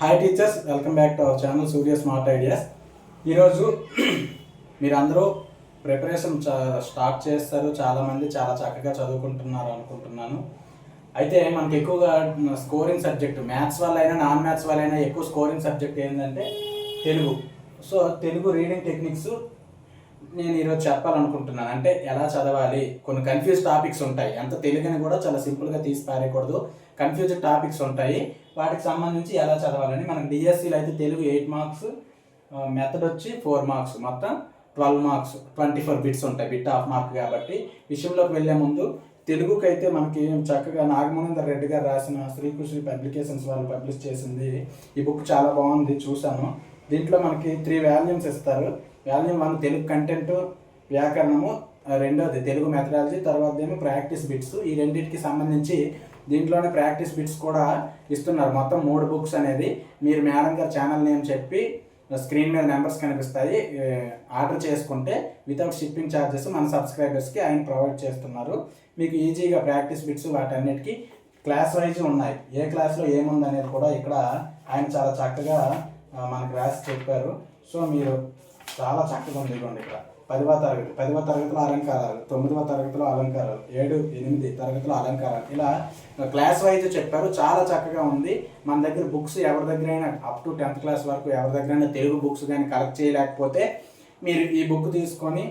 Hi teachers welcome back to our channel Surya smart ideas ఈరోజు మీరందరూ preparation start చేస్తారు. చాలామంది చాలా చక్కగా చదువుకుంటున్నారు అనుకుంటున్నాను. అయితే మనకి ఎక్కువగా స్కోరింగ్ సబ్జెక్ట్ మ్యాథ్స్ వల్ల అయినా నాన్ మ్యాథ్స్ వల్ల అయినా ఎక్కువ స్కోరింగ్ సబ్జెక్ట్ ఏంటంటే Telugu. So Telugu reading techniques నేను ఈరోజు చెప్పాలనుకుంటున్నాను. అంటే ఎలా చదవాలి? కొన్ని కన్ఫ్యూజ్ టాపిక్స్ ఉంటాయి. అంత తెలుగుని కూడా చాలా సింపుల్గా తీసి పారేయకూడదు. కన్ఫ్యూజ్ టాపిక్స్ ఉంటాయి. వాటికి సంబంధించి ఎలా చదవాలని? మనం డిఎస్సీలో అయితే తెలుగు ఎయిట్ మార్క్స్ మెథడ్ వచ్చి ఫోర్ మార్క్స్ మొత్తం twelve marks twenty four bits ఉంటాయి బిట్ హాఫ్ మార్క్ కాబట్టి. విషయంలోకి వెళ్ళే ముందు తెలుగుకి అయితే మనకి చక్కగా నాగమోహన్ రెడ్డి గారు రాసిన శ్రీకృష్ణ పబ్లికేషన్స్ వాళ్ళు పబ్లిష్ చేసింది. ఈ బుక్ చాలా బాగుంది చూశాను. దీంట్లో మనకి త్రీ వాల్యూమ్స్ ఇస్తారు. వాల్యూమ్ వన్ తెలుగు కంటెంట్ వ్యాకరణము రెండోది తెలుగు మెథడాలజీ తర్వాత ఏమో ప్రాక్టీస్ బిట్స్. ఈ రెండింటికి సంబంధించి దీంట్లోనే ప్రాక్టీస్ బిట్స్ కూడా ఇస్తున్నారు. మొత్తం మూడు బుక్స్ అనేది మీరు మేడం గారు ఛానల్ నేమ్ చెప్పి స్క్రీన్ మీద నెంబర్స్ కనిపిస్తాయి. ఆర్డర్ చేసుకుంటే వితౌట్ షిప్పింగ్ ఛార్జెస్ మన సబ్స్క్రైబర్స్కి ఆయన ప్రొవైడ్ చేస్తున్నారు. మీకు ఈజీగా ప్రాక్టీస్ బిట్స్ వాటన్నిటికీ క్లాస్ వైజ్ ఉన్నాయి. ఏ క్లాస్లో ఏముంది అనేది కూడా ఇక్కడ ఆయన చాలా చక్కగా మన మనకు రాసి చెప్పారు. సో మీరు చాలా చక్కగా ఉంది ఇక్కడ. పదివ తరగతి పదివ తరగతిలో అలంకారాలు తొమ్మిదవ తరగతిలో అలంకారాలు ఏడు ఎనిమిది తరగతిలో అలంకారాలు. ఇలా క్లాస్ వైజ్ చెప్పారు చాలా చక్కగా ఉంది. మన దగ్గర బుక్స్ ఎవరి దగ్గరైనా అప్ టు టెన్త్ క్లాస్ వరకు ఎవరి దగ్గరైనా తెలుగు బుక్స్ కానీ కలెక్ట్ చేయలేకపోతే మీరు ఈ బుక్ తీసుకొని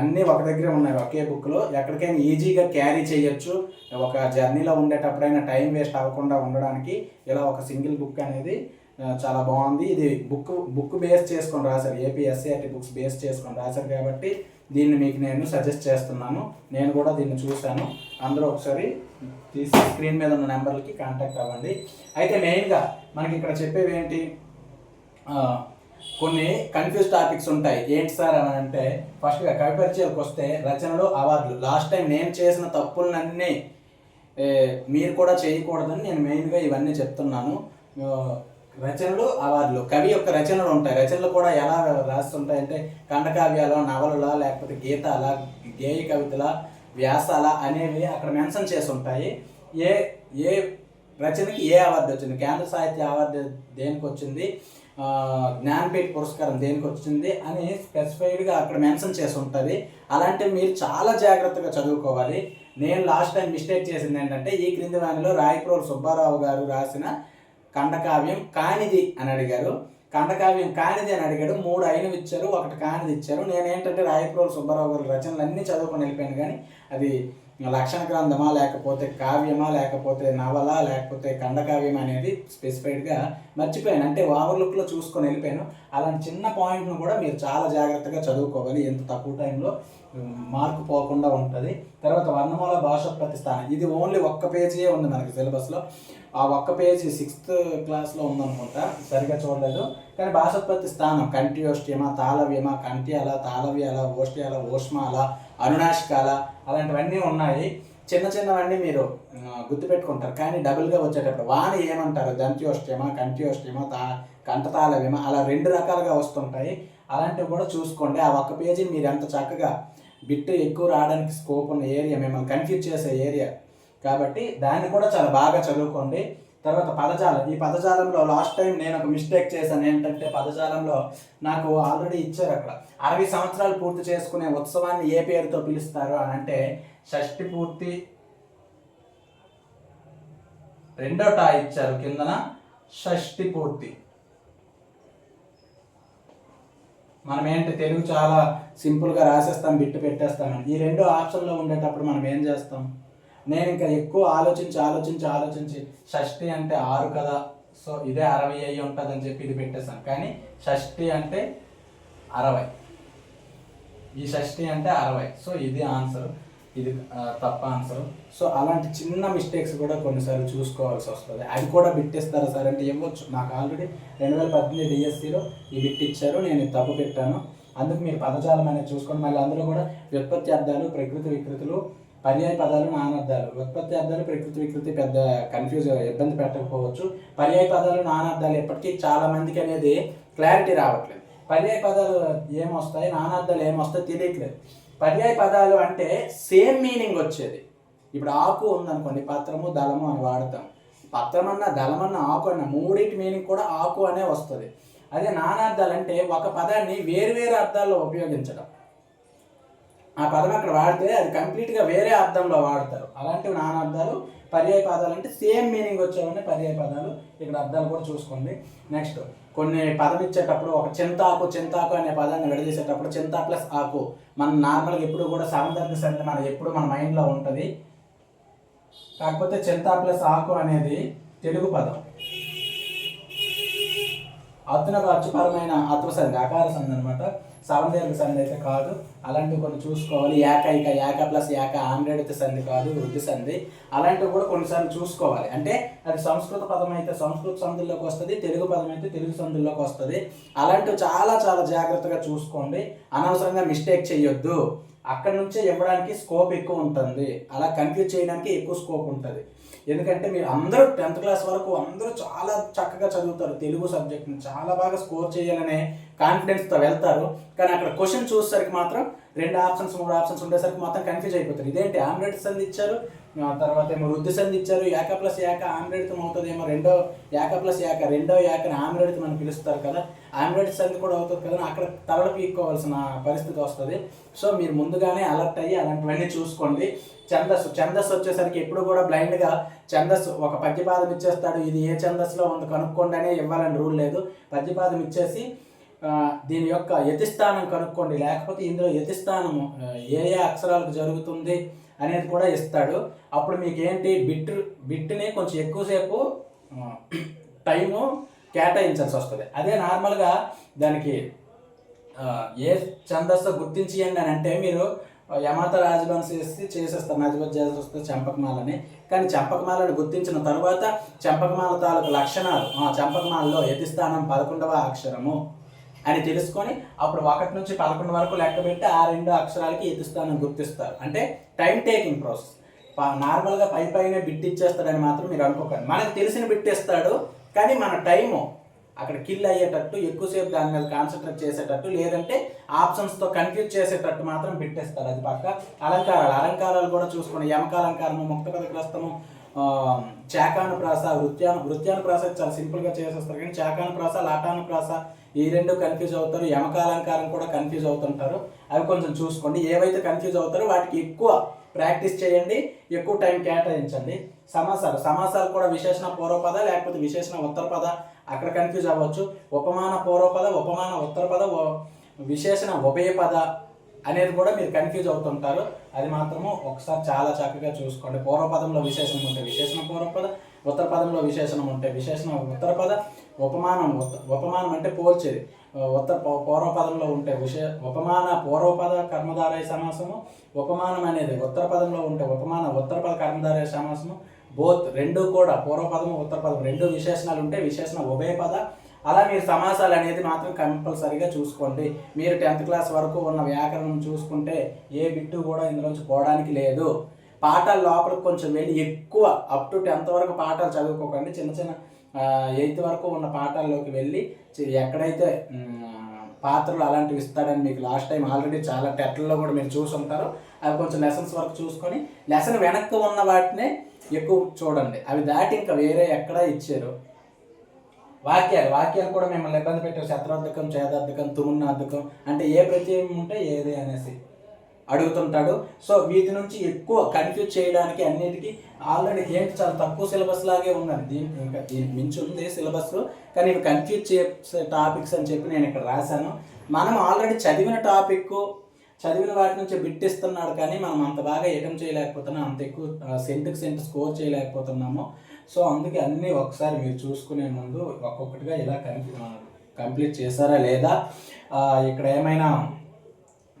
అన్నీ ఒక దగ్గరే ఉన్నాయి ఒకే బుక్లో ఎక్కడికైనా ఈజీగా క్యారీ చేయొచ్చు. ఒక జర్నీలో ఉండేటప్పుడైనా టైం వేస్ట్ అవ్వకుండా ఉండడానికి ఇలా ఒక సింగిల్ బుక్ అనేది చాలా బాగుంది. ఇది బుక్ బుక్ బేస్ చేసుకొని రాశారు. ఏపీ ఎస్సీఆర్టీ బుక్స్ బేస్ చేసుకొని రాశారు కాబట్టి దీన్ని మీకు నేను సజెస్ట్ చేస్తున్నాను. నేను కూడా దీన్ని చూశాను. అందరూ ఒకసారి తీసి స్క్రీన్ మీద ఉన్న నెంబర్లకి కాంటాక్ట్ అవ్వండి. అయితే మెయిన్గా మనకి ఇక్కడ చెప్పేవి ఏంటి? కొన్ని కన్ఫ్యూజ్ టాపిక్స్ ఉంటాయి. ఏంటి సార్ అని అంటే ఫస్ట్గా కవి పరిచయాలకు వస్తే రచనలు అవార్డులు. లాస్ట్ టైం నేను చేసిన తప్పులన్నీ మీరు కూడా చేయకూడదని నేను మెయిన్గా ఇవన్నీ చెప్తున్నాను. రచనలు అవార్డులు. కవి యొక్క రచనలు ఉంటాయి. రచనలు కూడా ఎలా రాస్తుంటాయంటే ఖండకావ్యాల నవలులా లేకపోతే గీతాల గేయ కవితల వ్యాసాల అనేవి అక్కడ మెన్షన్ చేసి ఉంటాయి ఏ ఏ రచనకి ఏ అవార్డు వచ్చింది? కేంద్ర సాహిత్య అవార్డు దేనికి వచ్చింది జ్ఞానపీఠ పురస్కారం దేనికి వచ్చింది అని స్పెసిఫైడ్గా అక్కడ మెన్షన్ చేసి ఉంటుంది అలాంటివి మీరు చాలా జాగ్రత్తగా చదువుకోవాలి. నేను లాస్ట్ టైం మిస్టేక్ చేసింది ఏంటంటే ఈ క్రింది వాణిలో రాయప్రోలు సుబ్బారావు గారు రాసిన ఖండకావ్యం కానిది అని అడిగారు. ఖండకావ్యం కానిది అని అడిగాడు. మూడు అయినవి ఇచ్చారు ఒకటి కానిది ఇచ్చారు. నేను ఏంటంటే రాయప్రోలు సుబ్బారావు గారి రచనలు అన్నీ చదువుకొని వెళ్ళిపోయాను కానీ అది లక్షణ గ్రంథమా లేకపోతే కావ్యమా లేకపోతే నవల లేకపోతే ఖండకావ్యం అనేది స్పెసిఫైడ్గా మర్చిపోయాను. అంటే ఓవర్లుక్లో చూసుకొని వెళ్ళిపోయాను. అలాంటి చిన్న పాయింట్ను కూడా మీరు చాలా జాగ్రత్తగా చదువుకోవాలి. ఎంత తక్కువ టైంలో మార్కు పోకుండా ఉంటుంది. తర్వాత వర్ణమాల భాషోత్పత్తి స్థానం ఇది ఓన్లీ ఒక్క పేజీయే ఉంది మనకి సిలబస్లో ఆ ఒక్క పేజీ సిక్స్త్ క్లాస్లో ఉందనుకుంటా. సరిగా చూడలేదు. కానీ భాషోత్పత్తి స్థానం కంఠ్యోష్ట్యమ తాళవ్యమ అలా తాళవ్యాల ఓష్ట్యాల ఓష్మాల అనునాశకాల అలాంటివన్నీ ఉన్నాయి. చిన్న చిన్నవన్నీ మీరు గుర్తుపెట్టుకుంటారు. కానీ డబుల్గా వచ్చేటప్పుడు వాన ఏమంటారు? దంత్యోష్టమ కంఠ్యోష్ట్యమ తా కంఠతాళవ్యమ అలా రెండు రకాలుగా వస్తుంటాయి. అలాంటివి కూడా చూసుకోండి. ఆ ఒక్క పేజీని మీరు ఎంత చక్కగా బిట్ ఎక్కువ రావడానికి స్కోప్ ఉన్న ఏరియా మిమ్మల్ని కన్ఫ్యూజ్ చేసే ఏరియా. కాబట్టి దాన్ని కూడా చాలా బాగా చదువుకోండి. తర్వాత పదజాలం. ఈ పదజాలంలో లాస్ట్ టైం నేను ఒక మిస్టేక్ చేశాను. ఏంటంటే పదజాలంలో నాకు ఆల్రెడీ ఇచ్చారు అక్కడ. అరవై సంవత్సరాలు పూర్తి చేసుకునే ఉత్సవాన్ని ఏ పేరుతో పిలుస్తారు అని అంటే షష్టి పూర్తి రెండో టా ఇచ్చారు కిందన షష్టి పూర్తి. మనం ఏంటి తెలుగు చాలా సింపుల్గా రాసేస్తాం బిట్టు పెట్టేస్తామని ఈ రెండు ఆప్షన్లో ఉండేటప్పుడు మనం ఏం చేస్తాం? నేను ఇంకా ఎక్కువ ఆలోచించి ఆలోచించి ఆలోచించి షష్ఠి అంటే ఆరు కదా సో ఇదే అరవై అయ్యి ఉంటుంది అని చెప్పి ఇది పెట్టేశాను. కానీ షష్ఠి అంటే అరవై. ఈ షష్ఠి అంటే అరవై. సో ఇది ఆన్సర్. ఇది తప్ప ఆన్సర్. సో అలాంటి చిన్న మిస్టేక్స్ కూడా కొన్నిసార్లు చూసుకోవాల్సి వస్తుంది. అది కూడా బిట్టేస్తారా సార్ అంటే ఇవ్వచ్చు. నాకు ఆల్రెడీ రెండు వేల పద్దెనిమిది డిఎస్సిలో ఈ బిట్ ఇచ్చారు. నేను తప్పు పెట్టాను. అందుకు మీరు పదజాలం అనేది చూసుకోండి. మళ్ళీ అందులో కూడా వ్యుత్పత్తి అర్థాలు ప్రకృతి వికృతులు పర్యాయ పదాలు నానార్థాలు. ఉత్పత్తి అర్థాలు ప్రకృతి వికృతి పెద్ద కన్ఫ్యూజ్ ఇబ్బంది పెట్టకపోవచ్చు. పర్యాయ పదాలు నానార్థాలు ఎప్పటికీ చాలా మందికి అనేది క్లారిటీ రావట్లేదు. పర్యాయ పదాలు ఏమొస్తాయి? నానార్థాలు ఏమొస్తాయి తెలియట్లేదు. పర్యాయ పదాలు అంటే సేమ్ మీనింగ్ వచ్చేది. ఇప్పుడు ఆకు ఉందనుకోండి పత్రము దళము అని వాడతాం. దళం అన్న ఆకు అన్న మూడింటి మీనింగ్ కూడా ఆకు అనే వస్తుంది. అదే నానార్థాలు అంటే ఒక పదాన్ని వేరు వేరు అర్థాల్లో ఉపయోగించడం. ఆ పదం అక్కడ వాడితే అది కంప్లీట్గా వేరే అర్థంలో వాడతారు. అలాంటివి నానార్థాలు పర్యాయ పదాలు అంటే సేమ్ మీనింగ్ వచ్చేవన్నీ పర్యాయ పదాలు ఇక్కడ అర్థాలు కూడా చూసుకోండి. నెక్స్ట్ కొన్ని పదం ఇచ్చేటప్పుడు ఒక చింతాకు చింతాకు అనే పదాన్ని విడదీసేటప్పుడు చింతా ప్లస్ ఆకు. మనం నార్మల్గా ఎప్పుడు కూడా సాందర్భిక సంధి మన ఎప్పుడు మన మైండ్లో ఉంటుంది. కాకపోతే చింతా ప్లస్ ఆకు అనేది తెలుగు పదం. అతునకు అచ్చుపరమైన ఆత్మసంధి ఆకార సంధి అనమాట సవనదీర్ఘ సంధి అయితే కాదు. అలాంటివి కొన్ని చూసుకోవాలి. ఏకైక ఏక ప్లస్ యాక ఆండ్రాయిడ్ అయితే సంధి కాదు వృద్ధి సంధి. అలాంటివి కూడా కొన్నిసార్లు చూసుకోవాలి. అంటే అది సంస్కృత పదం అయితే సంస్కృత సంధుల్లోకి వస్తుంది తెలుగు పదం అయితే తెలుగు సంధుల్లోకి వస్తుంది. అలాంటివి చాలా చాలా జాగ్రత్తగా చూసుకోండి. అనవసరంగా మిస్టేక్ చేయొద్దు. అక్కడ నుంచే ఇవ్వడానికి స్కోప్ ఎక్కువ ఉంటుంది. అలా కన్ఫ్యూజ్ చేయడానికి ఎక్కువ స్కోప్ ఉంటుంది. ఎందుకంటే మీరు అందరూ టెన్త్ క్లాస్ వరకు అందరూ చాలా చక్కగా చదువుతారు. తెలుగు సబ్జెక్ట్ని చాలా బాగా స్కోర్ చేయాలనే కాన్ఫిడెన్స్తో వెళ్తారు. కానీ అక్కడ క్వశ్చన్ చూసేసరికి మాత్రం రెండు ఆప్షన్స్ మూడు ఆప్షన్స్ ఉండేసరికి మాత్రం కన్ఫ్యూజ్ అయిపోతారు. ఇదేంటి? ఆమ్లెట్స్ అందించారు ఇచ్చారు తర్వాత ఏమో వృద్ధి సంధి ఇచ్చారు. ఏక ప్లస్ ఏక ఆమ్రేడితం అవుతుంది ఏమో రెండో ఏక ప్లస్ ఏక రెండో ఏకని ఆమ్రేడితం అని పిలుస్తారు కదా. ఆమ్లెట్ సంధి కూడా అవుతుంది కదా. అక్కడ తలడ పీక్కోవాల్సిన పరిస్థితి వస్తుంది. సో మీరు ముందుగానే అలర్ట్ అయ్యి అలాంటివన్నీ చూసుకోండి. ఛందస్సు ఛందస్సు వచ్చేసరికి ఎప్పుడు కూడా బ్లైండ్గా ఛందస్సు ఒక పద్యపాదం ఇచ్చేస్తాడు. ఇది ఏ ఛందస్సులో ఉంది కనుక్కోండి అనే ఇవ్వాలని రూల్ లేదు. పద్యపాదం ఇచ్చేసి దీని యొక్క యతిస్థానం కనుక్కోండి. లేకపోతే ఇందులో యతిస్థానము ఏ ఏ అక్షరాలకు జరుగుతుంది అనేది కూడా ఇస్తాడు. అప్పుడు మీకు ఏంటి బిట్ బిట్ని కొంచెం ఎక్కువసేపు టైము కేటాయించాల్సి వస్తుంది. అదే నార్మల్గా దానికి ఏ ఛందస్సు గుర్తించేయండి అని అంటే మీరు యమాత రాజవంశ చేసేస్తారు. నజబత్ చేసి చంపకమాలని. కానీ చంపకమాలను గుర్తించిన తర్వాత చంపకమాల తాలూకు లక్షణాలు ఆ చంపకమాలలో యతిస్థానం పదకొండవ అక్షరము. అని తెలుసుకొని అప్పుడు ఒకటి నుంచి పదకొండు వరకు లెక్క పెట్టి ఆ రెండు అక్షరాలకి యతిస్థానం గుర్తిస్తారు అంటే టైం టేకింగ్ ప్రాసెస్ నార్మల్గా పై పైన బిట్ ఇచ్చేస్తాడని మాత్రం మీరు అనుకోకండి. మనకు తెలిసిన బిట్ ఇస్తాడు కానీ మన టైము అక్కడ కిల్ అయ్యేటట్టు ఎక్కువసేపు దాని మీద కాన్సన్ట్రేట్ చేసేటట్టు లేదంటే ఆప్షన్స్తో కన్ఫ్యూజ్ చేసేటట్టు మాత్రం పెట్టేస్తారు అది పక్క అలంకారాలు. అలంకారాలు కూడా చూసుకోండి. యమకాలంకారము ముక్తపదగ్రస్తము చాకాను ప్రాస వృత్యాను వృత్యాను ప్రాస చాలా సింపుల్గా చేసేస్తారు. కానీ చాకాను ప్రాస లాటాను ప్రాస ఈ రెండు కన్ఫ్యూజ్ అవుతారు యమకాలంకారం కూడా కన్ఫ్యూజ్ అవుతుంటారు. అవి కొంచెం చూసుకోండి. ఏవైతే కన్ఫ్యూజ్ అవుతారో వాటికి ఎక్కువ ప్రాక్టీస్ చేయండి ఎక్కువ టైం కేటాయించండి. సమాసాలు సమాసాలు కూడా విశేషణ పూర్వపద లేకపోతే విశేషణ ఉత్తరపద అక్కడ కన్ఫ్యూజ్ అవ్వచ్చు. ఉపమాన పూర్వపద ఉపమాన ఉత్తరపద విశేషణ ఉభయపద అనేది కూడా మీరు కన్ఫ్యూజ్ అవుతుంటారు. అది మాత్రము ఒకసారి చాలా చక్కగా చూసుకోండి. పూర్వపదంలో విశేషణం ఉంటే విశేషణ పూర్వపద ఉత్తర పదంలో విశేషణం ఉంటే విశేషణ ఉత్తర పద ఉపమానం ఉపమానం అంటే పోల్చేది. ఉత్తర పూ- పూర్వపదంలో ఉంటే విశే ఉపమాన పూర్వపద కర్మధారయ సమాసము ఉపమానం అనేది ఉత్తర పదంలో ఉంటే ఉపమాన ఉత్తర పద కర్మధారయ సమాసము బోత్ రెండు కూడా పూర్వపదము ఉత్తర పదం రెండు విశేషణాలు ఉంటే విశేషణ ఉభయ పద. అలా మీరు సమాసాలు అనేది మాత్రం కంపల్సరీగా చూసుకోండి. మీరు టెన్త్ క్లాస్ వరకు ఉన్న వ్యాకరణం చూసుకుంటే ఏ బిట్టు కూడా ఇందులోంచి పోవడానికి లేదు. పాఠాల లోపలికి కొంచెం వెళ్ళి ఎక్కువ అప్ టు టెన్త్ వరకు పాఠాలు చదువుకోకండి. చిన్న చిన్న ఎయిత్ వరకు ఉన్న పాఠాల్లోకి వెళ్ళి ఎక్కడైతే పాత్రలు అలాంటివి ఇస్తాడని మీకు లాస్ట్ టైం ఆల్రెడీ చాలా టెట్లలో కూడా మీరు చూసి ఉంటారు. అవి కొంచెం లెసన్స్ వరకు చూసుకొని లెసన్ వెనక్కి ఉన్న వాటినే ఎక్కువ చూడండి. అవి దాటి ఇంకా వేరే ఎక్కడ ఇచ్చారు. వాక్యాలు వాక్యాలు కూడా మిమ్మల్ని ఇబ్బంది పెట్టారు శత్రార్థకం చేదార్థకం తుమున్నార్థకం అంటే ఏ ప్రత్యయం ఉంటే ఏది అనేసి. అడుగుతుంటాడు. సో వీటి నుంచి ఎక్కువ కన్ఫ్యూజ్ చేయడానికి అన్నిటికీ ఆల్రెడీ ఏంటి చాలా తక్కువ సిలబస్ లాగే ఉన్నది దీని ఇంకా దీనికి మించి ఉంది సిలబస్ కానీ ఇవి కన్ఫ్యూజ్ చేసే టాపిక్స్ అని చెప్పి నేను ఇక్కడ రాశాను. మనం ఆల్రెడీ చదివిన టాపిక్ చదివిన వాటి నుంచి బిట్టిస్తున్నాడు కానీ మనం అంత బాగా ఏకం చేయలేకపోతున్నాం. అంత ఎక్కువ సెంటుకి సెంట్ స్కోర్ చేయలేకపోతున్నాము. సో అందుకే అన్నీ ఒకసారి మీరు చూసుకునే ముందు ఒక్కొక్కటిగా ఇలా కన్ఫ్యూ కంప్లీట్ చేశారా లేదా? ఇక్కడ ఏమైనా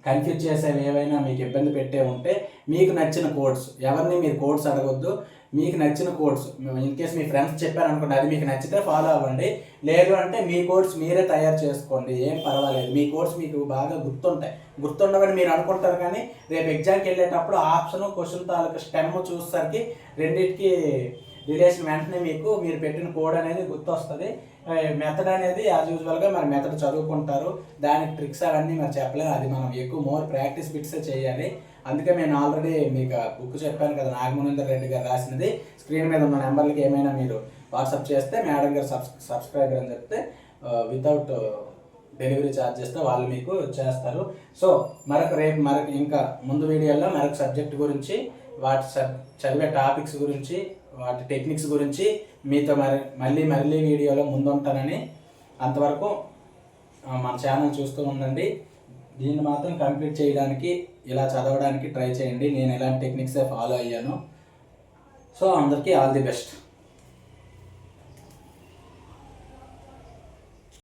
కన్ఫ్యూజ్ చేసేవి ఏవైనా మీకు ఇబ్బంది పెట్టే ఉంటే మీకు నచ్చిన కోడ్స్ ఎవరిని మీరు కోడ్స్ అడగొద్దు మీకు నచ్చిన కోడ్స్ ఇన్ కేస్ మీ ఫ్రెండ్స్ చెప్పారనుకోండి అది మీకు నచ్చితే ఫాలో అవ్వండి. లేదు అంటే మీ కోడ్స్ మీరే తయారు చేసుకోండి ఏం పర్వాలేదు. మీ కోడ్స్ మీకు బాగా గుర్తుంటాయి. గుర్తుండవని మీరు అనుకుంటారు కానీ రేపు ఎగ్జామ్కి వెళ్ళేటప్పుడు ఆప్షన్ క్వశ్చన్ తాలూకు స్టెమ్ చూసేసరికి రెండింటికి డ్యూరేషన్ వెంటనే మీకు మీరు పెట్టిన కోడ్ అనేది గుర్తొస్తుంది. మెథడ్ అనేది యాజ్ యూజువల్గా మరి మెథడ్ చదువుకుంటారు. దానికి ట్రిక్స్ అవన్నీ మరి చెప్పలేదు అది మనం ఎక్కువ మోర్ ప్రాక్టీస్ బిట్సే చేయాలి. అందుకే నేను ఆల్రెడీ మీకు బుక్ చెప్పాను కదా నాగమోహేందర్ రెడ్డి గారు రాసినది. స్క్రీన్ మీద ఉన్న నెంబర్లకి ఏమైనా మీరు వాట్సాప్ చేస్తే మేడం గారు సబ్స్ సబ్స్క్రైబర్ అని చెప్తే వితౌట్ డెలివరీ ఛార్జ్ చేస్తే వాళ్ళు మీకు చేస్తారు. సో మరొక రేపు మరొక ఇంకా ముందు వీడియోలో మరొక సబ్జెక్ట్ గురించి వాటి సబ్ చదివే టాపిక్స్ గురించి వాటి టెక్నిక్స్ గురించి మీతో మరి మళ్ళీ మళ్ళీ వీడియోలో ముందుంటానని అంతవరకు మన ఛానల్ చూస్తూ ఉండండి. దీన్ని మాత్రం కంప్లీట్ చేయడానికి ఇలా చదవడానికి ట్రై చేయండి. నేను ఇలాంటి టెక్నిక్సే ఫాలో అయ్యాను. సో అందరికీ ఆల్ ది బెస్ట్.